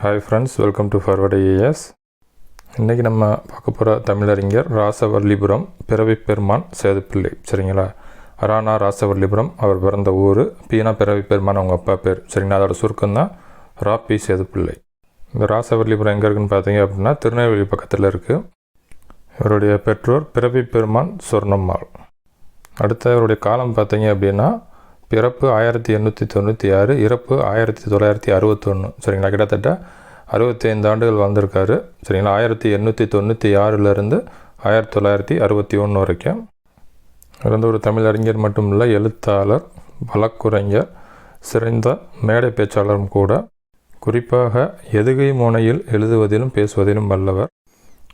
Hi friends welcome to forward AS இன்றைக்கி நம்ம பார்க்க போகிற தமிழறிஞர் ராசவல்லிபுரம் பிறவி பெருமான் சேதுப்பிள்ளை சரிங்களா? ராணா ராசவல்லிபுரம் அவர் பிறந்த ஊர் பீனா பிறவி பெருமான் அவங்க அப்பா பேர் சரிங்களா? அதோட சுருக்கம் தான் ரா பி சேதுப்பிள்ளை. இந்த ராசவல்லிபுரம் எங்கே இருக்குன்னு பார்த்தீங்க அப்படின்னா திருநெல்வேலி பக்கத்தில் இருக்குது இவருடைய பெற்றோர் பிறவி பெருமான் சொர்ணம்மாள். அடுத்த இவருடைய காலம் பார்த்தீங்க அப்படின்னா பிறப்பு ஆயிரத்தி எண்ணூற்றி தொண்ணூற்றி ஆறு இறப்பு ஆயிரத்தி தொள்ளாயிரத்தி அறுபத்தொன்று சரிங்களா? கிட்டத்தட்ட அறுபத்தி ஐந்து ஆண்டுகள் வாழ்ந்திருக்காரு. சரிங்களா? ஆயிரத்தி எண்ணூற்றி தொண்ணூற்றி ஆறுலேருந்து ஆயிரத்தி தொள்ளாயிரத்தி அறுபத்தி ஒன்று வரைக்கும். இறந்த வந்து ஒரு தமிழறிஞர் மட்டும் இல்லை எழுத்தாளர் வழக்குரைஞர் சிறந்த மேடை பேச்சாளரும் கூட. குறிப்பாக எதுகை முனையில் எழுதுவதிலும் பேசுவதிலும் வல்லவர்.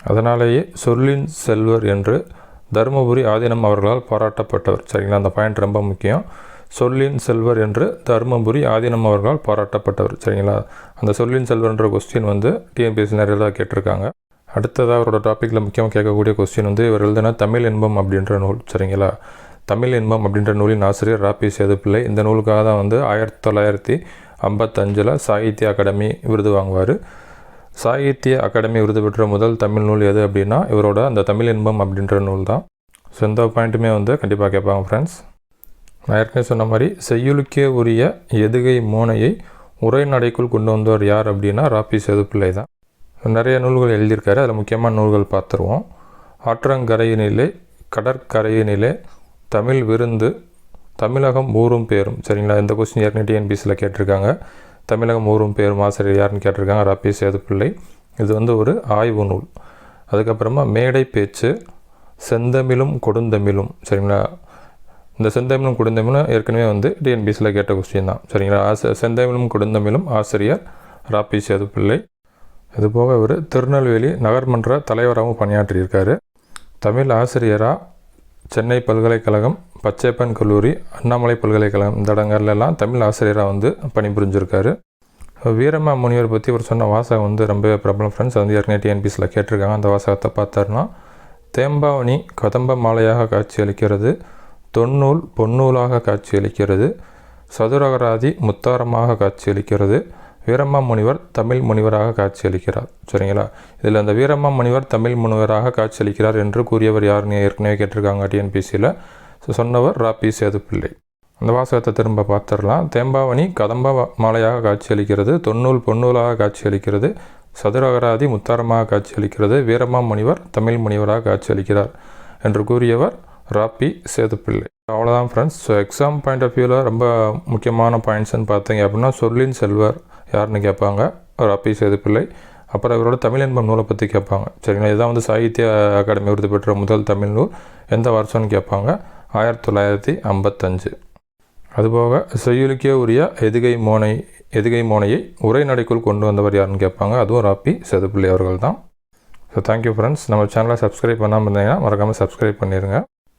அதனாலேயே சொல்லின் செல்வர் என்று தருமபுரி ஆதீனம் அவர்களால் பாராட்டப்பட்டவர். சரிங்களா? அந்த பாயிண்ட் ரொம்ப முக்கியம். சொல்லின் செல்வர் என்று தருமபுரி ஆதீனம் அவர்களால் பாராட்டப்பட்டவர். சரிங்களா? அந்த சொல்லின் செல்வர்ன்ற கொஸ்டின் வந்து டிஎன்பிஎஸ்சி நிறைய தான் கேட்டிருக்காங்க. அடுத்ததாக அவரோட டாப்பிக்கில் முக்கியமாக கேட்கக்கூடிய கொஸ்டின் வந்து இவர் எழுதுனா தமிழ் இன்பம் அப்படின்ற நூல். சரிங்களா? தமிழ் இன்பம் அப்படின்ற நூலின் ஆசிரியர் ராபி சேதுப்பிள்ளை இந்த நூலுக்காக தான் வந்து ஆயிரத்தி தொள்ளாயிரத்தி ஐம்பத்தஞ்சில் சாகித்ய அகாடமி விருது வாங்குவார். சாகித்ய அகாடமி விருது பெற்ற முதல் தமிழ் நூல் எது அப்படின்னா இவரோட அந்த தமிழ் இன்பம் அப்படின்ற நூல் தான். ஸோ இந்த பாயிண்ட்டுமே வந்து கண்டிப்பாக கேட்பாங்க ஃப்ரெண்ட்ஸ் நான் ஏற்கனவே சொன்ன மாதிரி செய்யுளுக்கே உரிய எதுகை மோனையை உரைநடைக்குள் கொண்டு வந்தவர் யார் அப்படின்னா ராபி சேதுப்பிள்ளை தான். நிறைய நூல்கள் எழுதியிருக்காரு. அதில் முக்கியமான நூல்கள் பார்த்துருவோம். ஆற்றங்கரையினிலே கடற்கரையினிலே தமிழ் விருந்து தமிழகம் ஊரும் பேரும். சரிங்களா? இந்த கொஸ்டின் ஏற்கனவே டிஎன்பிசியில் கேட்டிருக்காங்க. தமிழகம் ஊரும் பேரும் ஆசிரியர் யாருன்னு கேட்டிருக்காங்க? ராபி சேதுப்பிள்ளை. இது வந்து ஒரு ஆய்வு நூல். அதுக்கப்புறமா மேடை பேச்சு செந்தமிழும் கொடுந்தமிழும். சரிங்களா? இந்த செந்தமிழும் குடுந்தமிழும் ஏற்கனவே வந்து டிஎன்பிசியில் கேட்ட கொஸ்டின் தான். சரிங்களா? ஆச செந்தமிழும் குடுந்தமிழும் ஆசிரியர் ராபி சேதுப்பிள்ளை. இதுபோக இவர் திருநெல்வேலி நகர்மன்ற தலைவராகவும் பணியாற்றியிருக்காரு. தமிழ் ஆசிரியராக சென்னை பல்கலைக்கழகம் பச்சைப்பன் கல்லூரி அண்ணாமலை பல்கலைக்கழகம் இந்த இடங்கள்லாம் தமிழ் ஆசிரியராக வந்து பணிபுரிஞ்சிருக்காரு. வீரமா முனிவர் பற்றி ஒரு சொன்ன வாசகம் வந்து ரொம்ப பிரபலம் ஃப்ரெண்ட்ஸ் வந்து ஏற்கனவே டிஎன்பிஸில் கேட்டிருக்காங்க. அந்த வாசகத்தை பார்த்தாருன்னா தேம்பாவணி கதம்ப மாலையாக காட்சியளிக்கிறது தொன்னூல் பொன்னூலாக காட்சியளிக்கிறது. சதுரகராதி முத்தாரமாக காட்சியளிக்கிறது. வீரம்மா முனிவர் தமிழ் முனிவராக காட்சியளிக்கிறார். சரிங்களா? இதில் அந்த வீரம்மா முனிவர் தமிழ் முனிவராக காட்சியளிக்கிறார் என்று கூறியவர் யாருன்னு ஏற்கனவே கேட்டிருக்காங்க டிஎன்பிசியில். ஸோ சொன்னவர் ராபி சேதுப்பிள்ளை. அந்த வாசகத்தை திரும்ப பார்த்துடலாம். தேம்பாவணி கதம்ப மாலையாக காட்சியளிக்கிறது. தொன்னூல் பொன்னூலாக காட்சியளிக்கிறது. சதுரகராதி முத்தாரமாக காட்சியளிக்கிறது. வீரம்மா முனிவர் தமிழ் முனிவராக காட்சியளிக்கிறார் என்று கூறியவர் ராப்பி சேதுப்பிள்ளை. அவ்வளோதான் friends so exam point of வியூவில் ரொம்ப முக்கியமான பாயிண்ட்ஸ்னு பார்த்தீங்க அப்படின்னா சொல்லின் செல்வர் யாருன்னு கேட்பாங்க? ராப்பி சேதுப்பிள்ளை. அப்புறம் இவரோட தமிழ் இன்பம் நூலை பற்றி கேட்பாங்க. சரிங்களா? இதுதான் வந்து சாகித்ய அகாடமி விருது பெற்ற முதல் தமிழ் நூல். எந்த வருஷம்னு கேட்பாங்க? ஆயிரத்தி தொள்ளாயிரத்தி ஐம்பத்தஞ்சு. அதுபோக செய்யுளுக்கே உரிய எதுகை மோனை எதுகை மோனையை உரைநடைக்குள் கொண்டு வந்தவர் யாருன்னு கேட்பாங்க? அதுவும் ராப்பி சேதுப்பிள்ளை அவர்கள் தான் ஸோ தேங்க்யூ ஃப்ரெண்ட்ஸ் நம்ம சேனலை சப்ஸ்கிரைப் பண்ணாமல் இருந்தீங்கன்னா மறக்காமல் சப்ஸ்கிரைப் பண்ணிடுங்க